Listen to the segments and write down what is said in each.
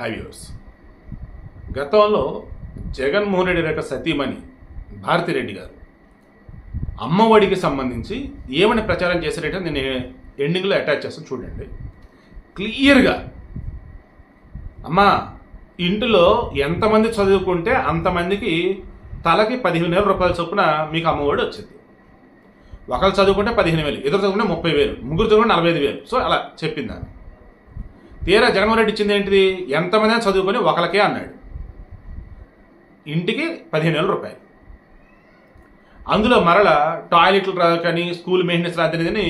High viewers గతంలో జగన్మోహన్ రెడ్డి యొక్క సతీమణి భారతిరెడ్డి గారు అమ్మఒడికి సంబంధించి ఏమని ప్రచారం చేశారంటే నేను ఎండింగ్లో అటాచ్ చేస్తాను చూడండి. క్లియర్గా అమ్మా ఇంటిలో ఎంతమంది చదువుకుంటే అంతమందికి తలకి పదిహేను వేల రూపాయల చొప్పున మీకు అమ్మఒడి వచ్చింది. ఒకరు చదువుకుంటే పదిహేను వేలు ఇద్దరు చదువుకుంటే ముప్పై వేలు ముగ్గురు చదువుకుంటే నలభై ఐదు వేలు. సో అలా చెప్పింది అని తీరా జగన్మోహన్ రెడ్డి ఇచ్చింది ఏంటిది? ఎంతమంది చదువుకొని ఒకరికే అన్నాడు. ఇంటికి పదిహేను వేల రూపాయలు. అందులో మరల టాయిలెట్లు కానీ స్కూల్ మెయింటెనెన్స్ రాదని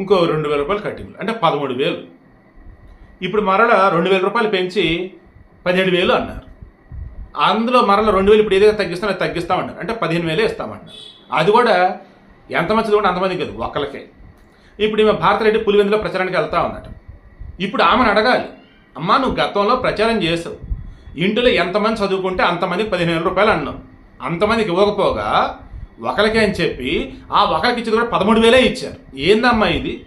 ఇంకో రెండు వేల రూపాయలు కట్టింది. అంటే పదమూడు వేలు. ఇప్పుడు మరల రెండు వేల రూపాయలు పెంచి పదిహేడు వేలు అన్నారు. అందులో మరల రెండు వేలు ఇప్పుడు ఏదైతే తగ్గిస్తామో అది తగ్గిస్తామన్నారు అంటే పదిహేను వేలే ఇస్తామన్నారు అది కూడా ఎంతమంది చదువుకుంటే అంతమంది కాదు ఒక్కలకే ఇప్పుడు ఈమె భారతరెడ్డి పులివెందులో ప్రచారానికి వెళ్తా ఉన్నట ఇప్పుడు ఆమెను అడగాలి. అమ్మా నువ్వు గతంలో ప్రచారం చేసావు. ఇంటిలో ఎంతమంది చదువుకుంటే అంతమందికి పదిహేను వేల రూపాయలు అన్నావు. అంతమందికి ఇవ్వకపోగా ఒకరికే అని చెప్పి ఆ ఒకరికి ఇచ్చేది కూడా పదమూడు వేలే ఇచ్చారు. ఏందమ్మా ఇది?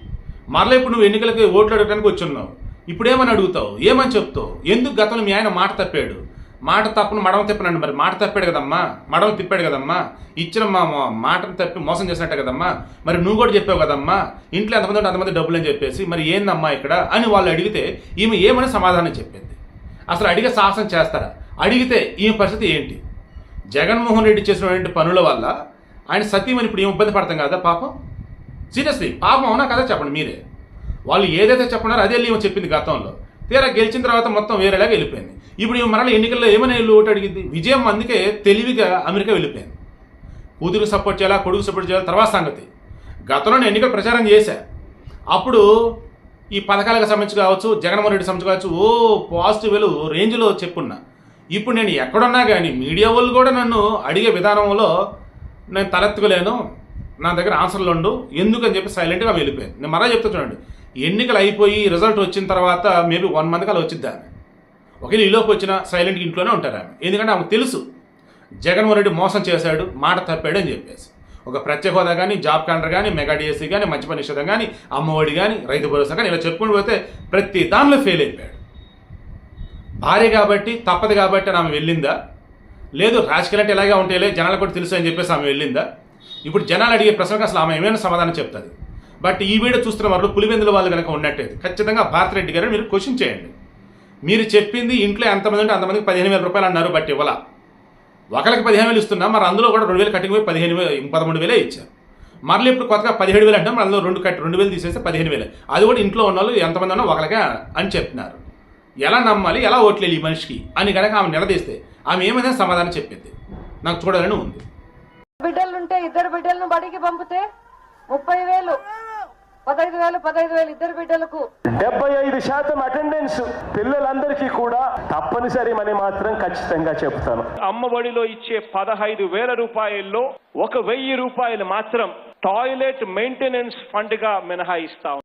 మరలా ఇప్పుడు నువ్వు ఎన్నికలకి ఓట్లు అడగడానికి వచ్చున్నావు. ఇప్పుడు ఏమని అడుగుతావు? ఏమని చెప్తావు? ఎందుకు గతంలో మీ ఆయన మాట తప్పాడు? మాట తప్పును మడమ తిప్పనండి మరి. మాట తప్పాడు కదమ్మా. మడమ తిప్పాడు కదమ్మా. ఇచ్చిన మా మాటను తప్పి మోసం చేసినట్టే కదమ్మా. మరి నువ్వు కూడా చెప్పావు కదమ్మా. ఇంట్లో ఎంతమంది ఉంటే అంతమంది డబ్బులు అని చెప్పేసి మరి ఏందమ్మా ఇక్కడ అని వాళ్ళు అడిగితే ఈమె ఏమని సమాధానం చెప్పింది. అసలు అడిగే సాహసం చేస్తారా? అడిగితే ఈమె పరిస్థితి ఏంటి? జగన్మోహన్ రెడ్డి చేసినటువంటి పనుల వల్ల ఆయన సతీమని ఇప్పుడు ఏం ఇబ్బంది పడతాం కదా పాపం? సీరియస్లీ పాపం అవునా కదా చెప్పండి మీరే. వాళ్ళు ఏదైతే చెప్పన్నారో అదే ఈమె చెప్పింది గతంలో. తీరా గెలిచిన తర్వాత మొత్తం వేరేలాగా వెళ్ళిపోయింది. ఇప్పుడు ఈమె ఎన్నికల్లో ఏమైనా వెళ్ళి ఓటు అడిగింది? విజయం అందుకే తెలివిగా అమెరికా వెళ్ళిపోయింది. కూతురు సపోర్ట్ చేయాలా కొడుకు సపోర్ట్ చేయాలా తర్వాత సంగతి. గతంలో నేను ఎన్నికల ప్రచారం చేశా. అప్పుడు ఈ పథకాలకు సంబంధించి కావచ్చు జగన్మోహన్ రెడ్డి సంబంధించి కావచ్చు ఓ పాజిటివ్ వెలు రేంజ్లో చెప్పున్నా. ఇప్పుడు నేను ఎక్కడున్నా కానీ మీడియా వాళ్ళు కూడా నన్ను అడిగే విధానంలో నేను తలెత్తుకోలేను. నా దగ్గర ఆన్సర్లు ఉండు ఎందుకని చెప్పి సైలెంట్గా వెళ్ళిపోయాను. నేను మరలా చెప్తా చూడండి. ఎన్నికలు అయిపోయి రిజల్ట్ వచ్చిన తర్వాత మేబీ వన్ మంత్ కల్లా వచ్చిద్ది ఆమె. ఒకవేళ ఈలోపు వచ్చిన సైలెంట్ ఇంట్లోనే ఉంటారు ఆమె. ఎందుకంటే ఆమెకు తెలుసు జగన్మోహన్ రెడ్డి మోసం చేశాడు మాట తప్పాడు అని చెప్పేసి. ఒక ప్రత్యేక హోదా కానీ జాబ్ కాండర్ కానీ మెగా డిఎస్సీ కానీ మంచి పని నిషేధం కానీ అమ్మఒడి కానీ రైతు భరోసా కానీ ఇలా చెప్పుకుంటూ పోతే ప్రతి దానిలో ఫెయిల్ అయిపోయాడు. భార్య కాబట్టి తప్పదు కాబట్టి ఆమె వెళ్ళిందా? లేదు రాజకీయాలు అంటే ఇలాగే ఉంటాయిలే జనాలకు కూడా తెలుసు అని చెప్పేసి ఆమె వెళ్ళిందా? ఇప్పుడు జనాలు అడిగే ప్రశ్నకు అసలు ఆమె ఏమైనా సమాధానం చెప్తుంది? బట్ ఈ వీడియో చూస్తున్న వాళ్ళు పులివెందుల వాళ్ళు కనుక ఉన్నట్టయితే ఖచ్చితంగా భారతిరెడ్డి గారు మీరు క్వశ్చన్ చేయండి. మీరు చెప్పింది ఇంట్లో ఎంతమంది ఉంటే అంతమందికి పదిహేను వేల రూపాయలు అన్నారు బట్ ఇవ్వాల. ఒకరికి పదిహేను వేలు ఇస్తున్నా మరి అందులో కూడా రెండు వేలు కట్టింగ్ పోయి పదిహేను వేలు పదమూడు వేలే ఇచ్చారు. మరలా ఇప్పుడు కొత్తగా పదిహేడు వేలు అంటే మరి అందులో రెండు కట్టి రెండు వేలు తీసేస్తే పదిహేను వేలు. అది కూడా ఇంట్లో ఉన్న వాళ్ళు ఎంతమంది ఉన్నా ఒకరికే అని చెప్తున్నారు. ఎలా నమ్మాలి ఎలా ఓట్లేదు ఈ మనిషికి అని కనుక ఆమె నిలదీస్తే ఆమె ఏమైనా సమాధానం చెప్పింది నాకు చూడాలని ఉంది. బిడ్డలుంటే ఇద్దరు బిడ్డలను బడికి పంపితే ముప్పై వేలు. పదహైదు వేలు పదహైదు వేలు ఇద్దరు బిడ్డలకు. డెబ్బై ఐదు శాతం అటెండెన్స్ పిల్లలందరికీ కూడా తప్పనిసరి అని మాత్రం ఖచ్చితంగా చెప్తాను. అమ్మఒడిలో ఇచ్చే పదహైదు వేల రూపాయల్లో ఒక వెయ్యి రూపాయలు మాత్రం టాయిలెట్ మెయింటెనెన్స్ ఫండ్గా మినహాయిస్తాం.